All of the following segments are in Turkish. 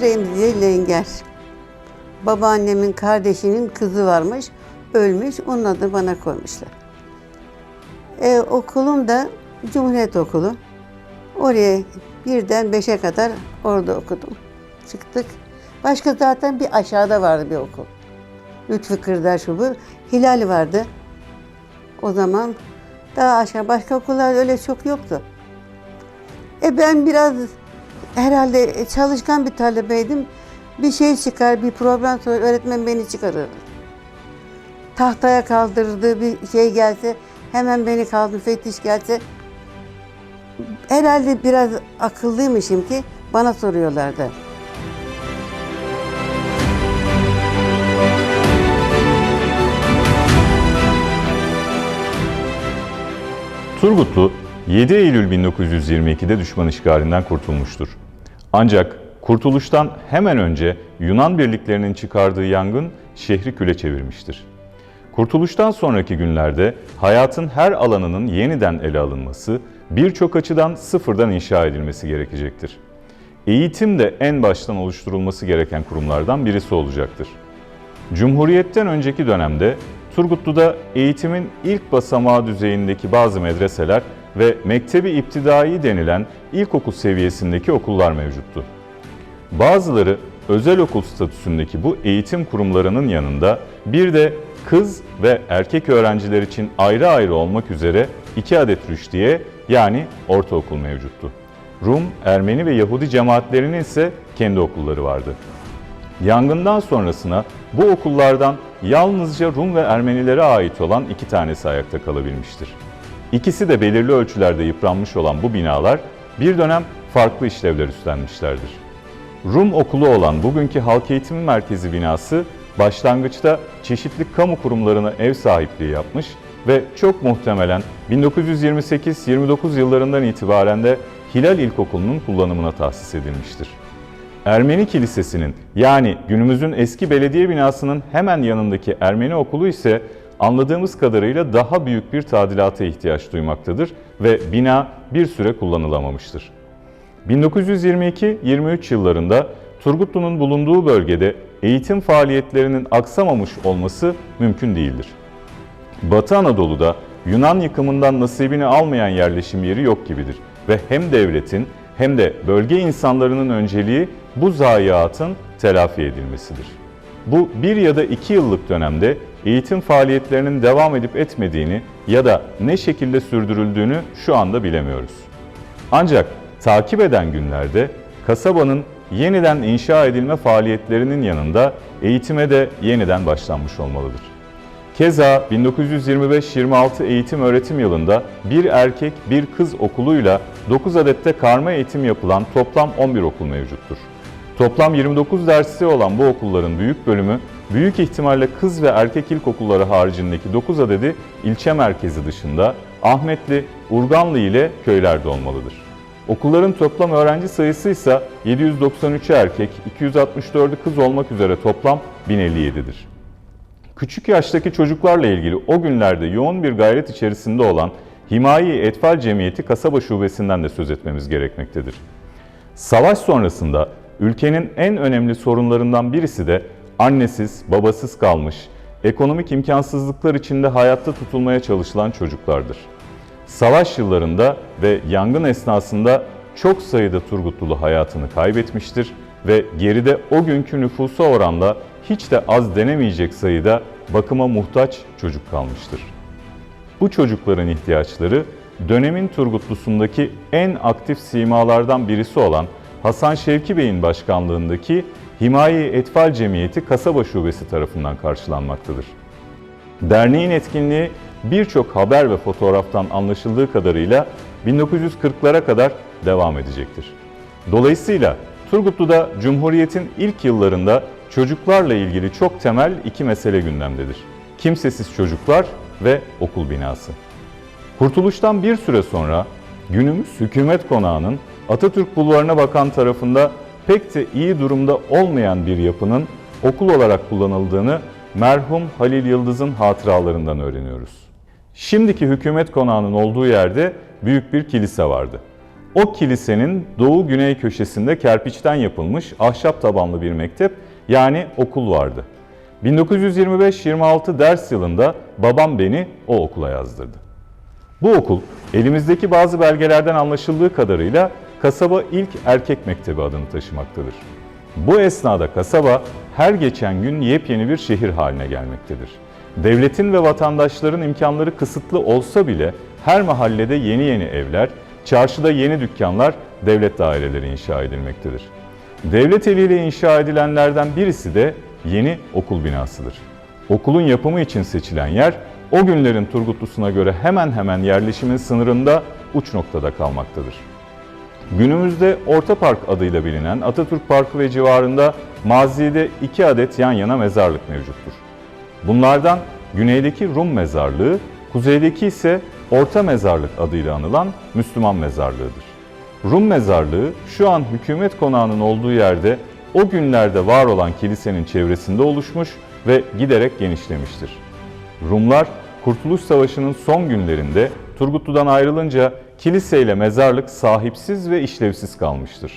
Remziye Lenger. Babaannemin kardeşinin kızı varmış, ölmüş. Onun adını bana koymuşlar. E, okulum da Cumhuriyet Okulu. Oraya birden beşe kadar orada okudum. Çıktık. Başka zaten bir aşağıda vardı bir okul. Lütfü Kırdar şu bu. Hilal vardı. O zaman daha aşağı başka okullar öyle çok yoktu. E ben biraz herhalde çalışkan bir talebeydim. Bir şey çıkar, bir problem sorar, öğretmen beni çıkarırdı. Tahtaya kaldırırdı, bir şey gelse hemen beni kaldır, müfettiş gelse. Herhalde biraz akıllıymışım ki bana soruyorlardı. Turgutlu 7 Eylül 1922'de düşman işgalinden kurtulmuştur. Ancak kurtuluştan hemen önce Yunan birliklerinin çıkardığı yangın şehri küle çevirmiştir. Kurtuluştan sonraki günlerde hayatın her alanının yeniden ele alınması, birçok açıdan sıfırdan inşa edilmesi gerekecektir. Eğitim de en baştan oluşturulması gereken kurumlardan birisi olacaktır. Cumhuriyetten önceki dönemde Turgutlu'da eğitimin ilk basamağı düzeyindeki bazı medreseler ve mektebi iptidai denilen ilkokul seviyesindeki okullar mevcuttu. Bazıları özel okul statüsündeki bu eğitim kurumlarının yanında bir de kız ve erkek öğrenciler için ayrı ayrı olmak üzere iki adet rüştiye yani ortaokul mevcuttu. Rum, Ermeni ve Yahudi cemaatlerinin ise kendi okulları vardı. Yangından sonrasına bu okullardan yalnızca Rum ve Ermenilere ait olan iki tanesi ayakta kalabilmiştir. İkisi de belirli ölçülerde yıpranmış olan bu binalar bir dönem farklı işlevler üstlenmişlerdir. Rum okulu olan bugünkü Halk Eğitim Merkezi binası başlangıçta çeşitli kamu kurumlarına ev sahipliği yapmış ve çok muhtemelen 1928-29 yıllarından itibaren de Hilal İlkokulu'nun kullanımına tahsis edilmiştir. Ermeni Kilisesi'nin yani günümüzün eski belediye binasının hemen yanındaki Ermeni okulu ise anladığımız kadarıyla daha büyük bir tadilata ihtiyaç duymaktadır ve bina bir süre kullanılamamıştır. 1922-23 yıllarında Turgutlu'nun bulunduğu bölgede eğitim faaliyetlerinin aksamamış olması mümkün değildir. Batı Anadolu'da Yunan yıkımından nasibini almayan yerleşim yeri yok gibidir ve hem devletin hem de bölge insanlarının önceliği bu zayiatın telafi edilmesidir. Bu bir ya da iki yıllık dönemde eğitim faaliyetlerinin devam edip etmediğini ya da ne şekilde sürdürüldüğünü şu anda bilemiyoruz. Ancak takip eden günlerde kasabanın yeniden inşa edilme faaliyetlerinin yanında eğitime de yeniden başlanmış olmalıdır. Keza 1925-26 eğitim öğretim yılında bir erkek bir kız okuluyla 9 adette karma eğitim yapılan toplam 11 okul mevcuttur. Toplam 29 dersi olan bu okulların büyük bölümü büyük ihtimalle kız ve erkek ilkokulları haricindeki 9 adedi ilçe merkezi dışında Ahmetli, Urganlı ile köylerde olmalıdır. Okulların toplam öğrenci sayısı ise 793 erkek, 264'ü kız olmak üzere toplam 1057'dir. Küçük yaştaki çocuklarla ilgili o günlerde yoğun bir gayret içerisinde olan Himayi Etfal Cemiyeti kasaba şubesinden de söz etmemiz gerekmektedir. Savaş sonrasında ülkenin en önemli sorunlarından birisi de annesiz, babasız kalmış, ekonomik imkansızlıklar içinde hayatta tutulmaya çalışılan çocuklardır. Savaş yıllarında ve yangın esnasında çok sayıda Turgutlulu hayatını kaybetmiştir ve geride o günkü nüfusa oranla hiç de az denemeyecek sayıda bakıma muhtaç çocuk kalmıştır. Bu çocukların ihtiyaçları dönemin Turgutlusundaki en aktif simalardan birisi olan Hasan Şevki Bey'in başkanlığındaki Himaye Etfal Cemiyeti Kasaba Şubesi tarafından karşılanmaktadır. Derneğin etkinliği birçok haber ve fotoğraftan anlaşıldığı kadarıyla 1940'lara kadar devam edecektir. Dolayısıyla Turgutlu'da Cumhuriyet'in ilk yıllarında çocuklarla ilgili çok temel iki mesele gündemdedir. Kimsesiz çocuklar ve okul binası. Kurtuluştan bir süre sonra günümüz hükümet konağının Atatürk Bulvarı'na bakan tarafında pek de iyi durumda olmayan bir yapının okul olarak kullanıldığını merhum Halil Yıldız'ın hatıralarından öğreniyoruz. Şimdiki hükümet konağının olduğu yerde büyük bir kilise vardı. o kilisenin doğu güney köşesinde kerpiçten yapılmış ahşap tabanlı bir mektep yani okul vardı. 1925-26 ders yılında babam beni o okula yazdırdı. Bu okul elimizdeki bazı belgelerden anlaşıldığı kadarıyla kasaba ilk erkek mektebi adını taşımaktadır. Bu esnada kasaba her geçen gün yepyeni bir şehir haline gelmektedir. Devletin ve vatandaşların imkanları kısıtlı olsa bile her mahallede yeni yeni evler, çarşıda yeni dükkanlar, devlet daireleri inşa edilmektedir. Devlet eliyle inşa edilenlerden birisi de yeni okul binasıdır. Okulun yapımı için seçilen yer o günlerin Turgutlusuna göre hemen hemen yerleşimin sınırında uç noktada kalmaktadır. Günümüzde Orta Park adıyla bilinen Atatürk Parkı ve civarında mazide iki adet yan yana mezarlık mevcuttur. Bunlardan güneydeki Rum mezarlığı, kuzeydeki ise Orta Mezarlık adıyla anılan Müslüman mezarlığıdır. Rum mezarlığı şu an hükümet konağının olduğu yerde o günlerde var olan kilisenin çevresinde oluşmuş ve giderek genişlemiştir. Rumlar Kurtuluş Savaşı'nın son günlerinde Turgutlu'dan ayrılınca kiliseyle mezarlık sahipsiz ve işlevsiz kalmıştır.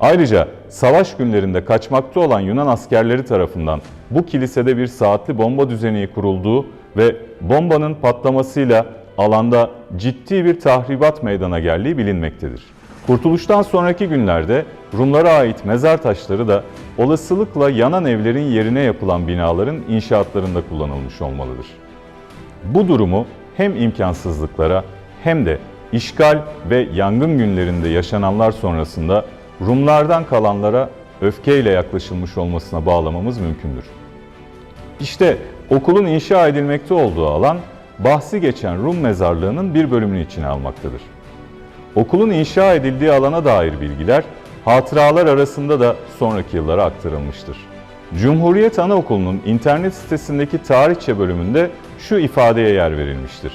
Ayrıca savaş günlerinde kaçmakta olan Yunan askerleri tarafından bu kilisede bir saatli bomba düzeni kurulduğu ve bombanın patlamasıyla alanda ciddi bir tahribat meydana geldiği bilinmektedir. Kurtuluştan sonraki günlerde Rumlara ait mezar taşları da olasılıkla yanan evlerin yerine yapılan binaların inşaatlarında kullanılmış olmalıdır. Bu durumu hem imkansızlıklara hem de işgal ve yangın günlerinde yaşananlar sonrasında Rumlardan kalanlara öfkeyle yaklaşılmış olmasına bağlamamız mümkündür. İşte okulun inşa edilmekte olduğu alan bahsi geçen Rum mezarlığının bir bölümünü içine almaktadır. Okulun inşa edildiği alana dair bilgiler hatıralar arasında da sonraki yıllara aktarılmıştır. Cumhuriyet Anaokulu'nun internet sitesindeki tarihçe bölümünde şu ifadeye yer verilmiştir.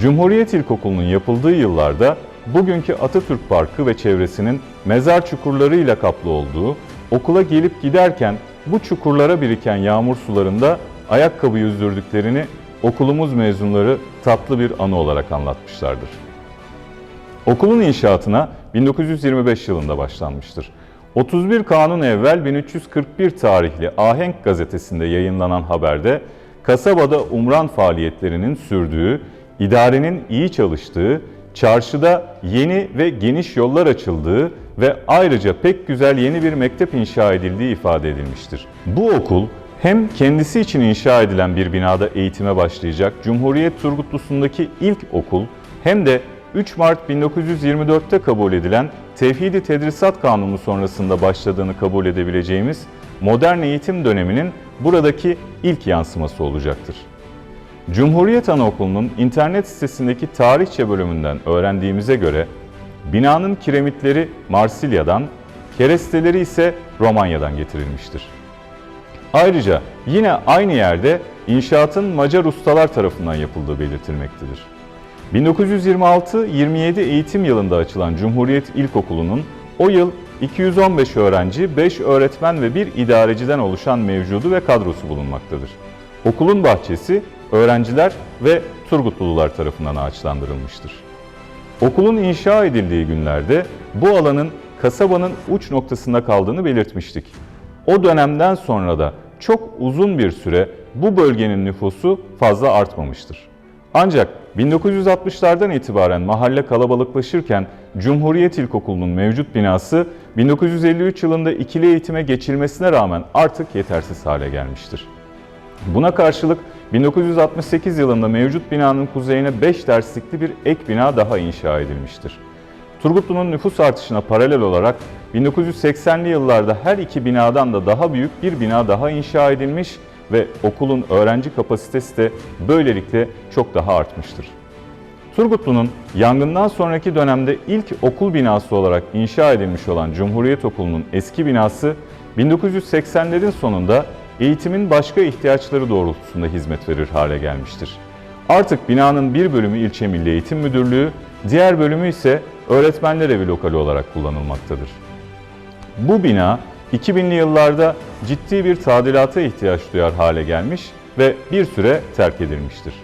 Cumhuriyet İlkokulu'nun yapıldığı yıllarda bugünkü Atatürk Parkı ve çevresinin mezar çukurlarıyla kaplı olduğu, okula gelip giderken bu çukurlara biriken yağmur sularında ayakkabı yüzdürdüklerini okulumuz mezunları tatlı bir anı olarak anlatmışlardır. Okulun inşaatına 1925 yılında başlanmıştır. 31 kanun evvel 1341 tarihli Ahenk gazetesinde yayınlanan haberde kasabada umran faaliyetlerinin sürdüğü, idarenin iyi çalıştığı, çarşıda yeni ve geniş yollar açıldığı ve ayrıca pek güzel yeni bir mektep inşa edildiği ifade edilmiştir. Bu okul hem kendisi için inşa edilen bir binada eğitime başlayacak Cumhuriyet Turgutlusu'ndaki ilk okul hem de 3 Mart 1924'te kabul edilen Tevhidi Tedrisat Kanunu sonrasında başladığını kabul edebileceğimiz modern eğitim döneminin buradaki ilk yansıması olacaktır. Cumhuriyet Anaokulu'nun internet sitesindeki tarihçe bölümünden öğrendiğimize göre binanın kiremitleri Marsilya'dan, keresteleri ise Romanya'dan getirilmiştir. Ayrıca yine aynı yerde inşaatın Macar ustalar tarafından yapıldığı belirtilmektedir. 1926-27 eğitim yılında açılan Cumhuriyet İlkokulu'nun o yıl 215 öğrenci, 5 öğretmen ve 1 idareciden oluşan mevcudu ve kadrosu bulunmaktadır. Okulun bahçesi öğrenciler ve Turgutlulular tarafından ağaçlandırılmıştır. Okulun inşa edildiği günlerde bu alanın kasabanın uç noktasında kaldığını belirtmiştik. O dönemden sonra da çok uzun bir süre bu bölgenin nüfusu fazla artmamıştır. Ancak 1960'lardan itibaren mahalle kalabalıklaşırken Cumhuriyet İlkokulu'nun mevcut binası 1953 yılında ikili eğitime geçilmesine rağmen artık yetersiz hale gelmiştir. Buna karşılık 1968 yılında mevcut binanın kuzeyine 5 derslikli bir ek bina daha inşa edilmiştir. Turgutlu'nun nüfus artışına paralel olarak 1980'li yıllarda her iki binadan da daha büyük bir bina daha inşa edilmiş ve okulun öğrenci kapasitesi de böylelikle çok daha artmıştır. Turgutlu'nun yangından sonraki dönemde ilk okul binası olarak inşa edilmiş olan Cumhuriyet Okulu'nun eski binası 1980'lerin sonunda eğitimin başka ihtiyaçları doğrultusunda hizmet verir hale gelmiştir. Artık binanın bir bölümü İlçe Milli Eğitim Müdürlüğü, diğer bölümü ise Öğretmenler Evi lokali olarak kullanılmaktadır. Bu bina 2000'li yıllarda ciddi bir tadilata ihtiyaç duyar hale gelmiş ve bir süre terk edilmiştir.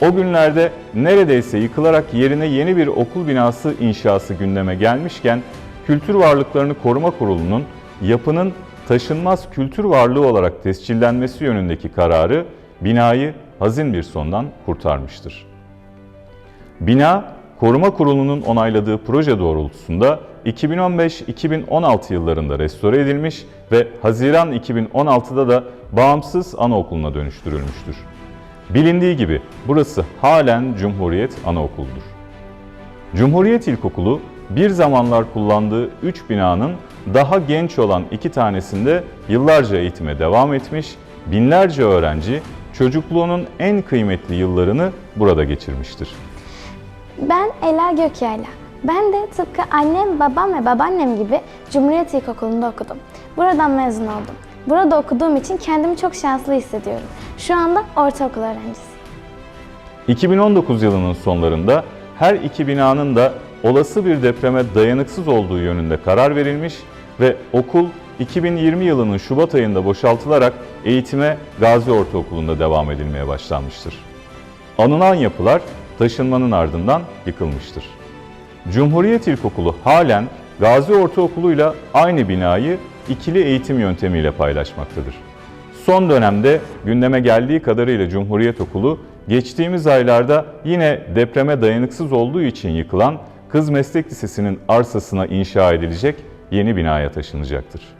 o günlerde neredeyse yıkılarak yerine yeni bir okul binası inşası gündeme gelmişken Kültür Varlıklarını Koruma Kurulu'nun yapının taşınmaz kültür varlığı olarak tescillenmesi yönündeki kararı binayı hazin bir sondan kurtarmıştır. Bina, Koruma Kurulu'nun onayladığı proje doğrultusunda 2015-2016 yıllarında restore edilmiş ve Haziran 2016'da da bağımsız anaokuluna dönüştürülmüştür. Bilindiği gibi burası halen Cumhuriyet Anaokulu'dur. Cumhuriyet İlkokulu bir zamanlar kullandığı 3 binanın daha genç olan iki tanesinde yıllarca eğitime devam etmiş, binlerce öğrenci çocukluğunun en kıymetli yıllarını burada geçirmiştir. Ben Ela Gökyayla. Ben de tıpkı annem, babam ve babaannem gibi Cumhuriyet İlkokulu'nda okudum. Buradan mezun oldum. Burada okuduğum için kendimi çok şanslı hissediyorum. Şu anda ortaokul öğrencisiyim. 2019 yılının sonlarında her iki binanın da olası bir depreme dayanıksız olduğu yönünde karar verilmiş ve okul 2020 yılının Şubat ayında boşaltılarak eğitime Gazi Ortaokulu'nda devam edilmeye başlanmıştır. Anılan yapılar taşınmanın ardından yıkılmıştır. Cumhuriyet İlkokulu halen Gazi Ortaokulu'yla aynı binayı ikili eğitim yöntemiyle paylaşmaktadır. Son dönemde gündeme geldiği kadarıyla Cumhuriyet Okulu geçtiğimiz aylarda yine depreme dayanıksız olduğu için yıkılan Kız Meslek Lisesi'nin arsasına inşa edilecek yeni binaya taşınacaktır.